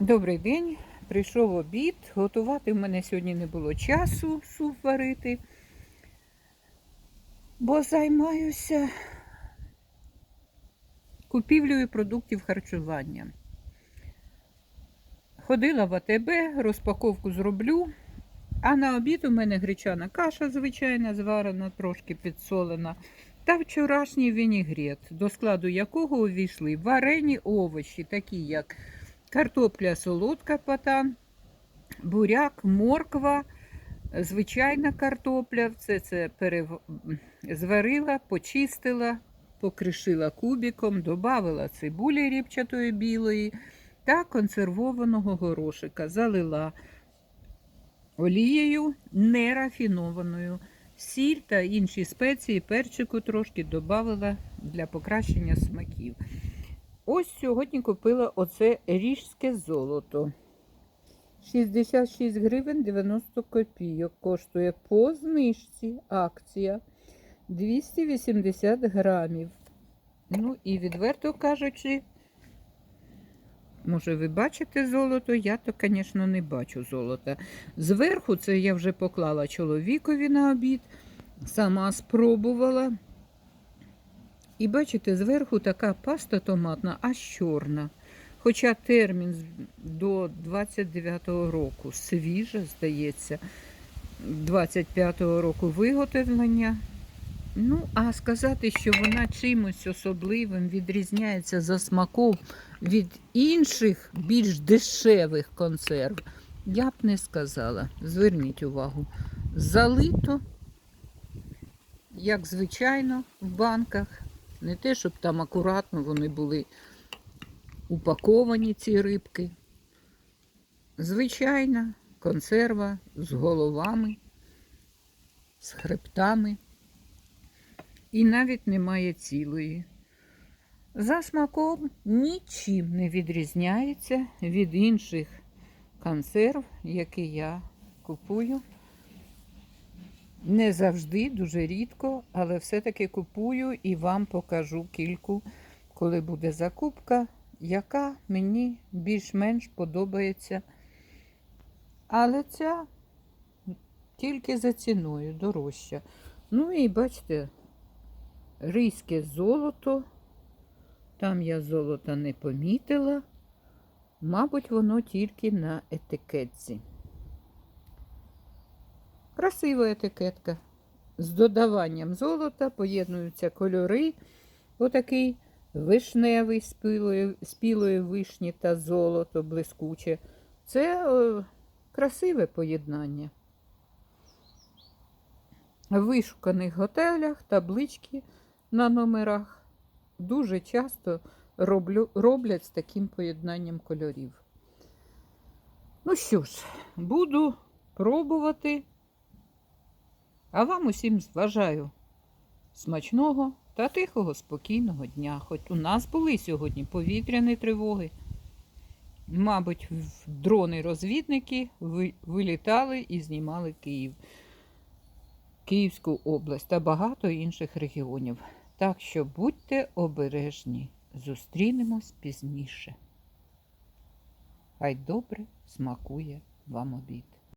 Добрий день. Прийшов обід. Готувати в мене сьогодні не було часу суп варити, бо займаюся купівлею продуктів харчування. Ходила в АТБ, розпаковку зроблю. А на обід у мене гречана каша, звичайна, зварена, трошки підсолена. Та вчорашній вінігрет, до складу якого увійшли варені овочі, такі як картопля солодка патан, буряк, морква, звичайна картопля. Все це перев... зварила, почистила, покришила кубиком, додала цибулі ріпчатої білої та консервованого горошика. Залила олією нерафінованою. Сіль та інші спеції, перчику трошки додала для покращення смаків. Ось сьогодні купила оце ріжське золото. 66 гривень 90 копійок. Коштує по знижці акція 280 грамів. Ну і відверто кажучи, може ви бачите золото? Я то, звісно, не бачу золота. Зверху це я вже поклала чоловікові на обід, сама спробувала. І бачите, зверху така паста томатна, аж чорна. Хоча термін до 29-го року свіжа, здається, 25-го року виготовлення. Ну, а сказати, що вона чимось особливим відрізняється за смаком від інших більш дешевих консерв, я б не сказала. Зверніть увагу. Залито, як звичайно, в банках. Не те, щоб там акуратно вони були упаковані, ці рибки. Звичайна консерва з головами, з хребтами. І навіть немає цілої. За смаком нічим не відрізняється від інших консерв, які я купую. Не завжди, дуже рідко, але все-таки купую і вам покажу кільку, коли буде закупка, яка мені більш-менш подобається. Але ця тільки за ціною дорожча. Ну і бачите, ризьке золото. Там я золота не помітила. Мабуть, воно тільки на етикетці. Красива етикетка. З додаванням золота поєднуються кольори. Отакий вишневий з пілої, з пілої вишні та золото блискуче. Це е, красиве поєднання. В вишуканих готелях таблички на номерах дуже часто роблю, роблять з таким поєднанням кольорів. Ну що ж, буду пробувати. А вам усім бажаю смачного та тихого, спокійного дня. Хоч у нас були сьогодні повітряні тривоги. Мабуть, дрони-розвідники вилітали і знімали Київ, Київську область та багато інших регіонів. Так що будьте обережні. Зустрінемось пізніше. Хай добре смакує вам обід.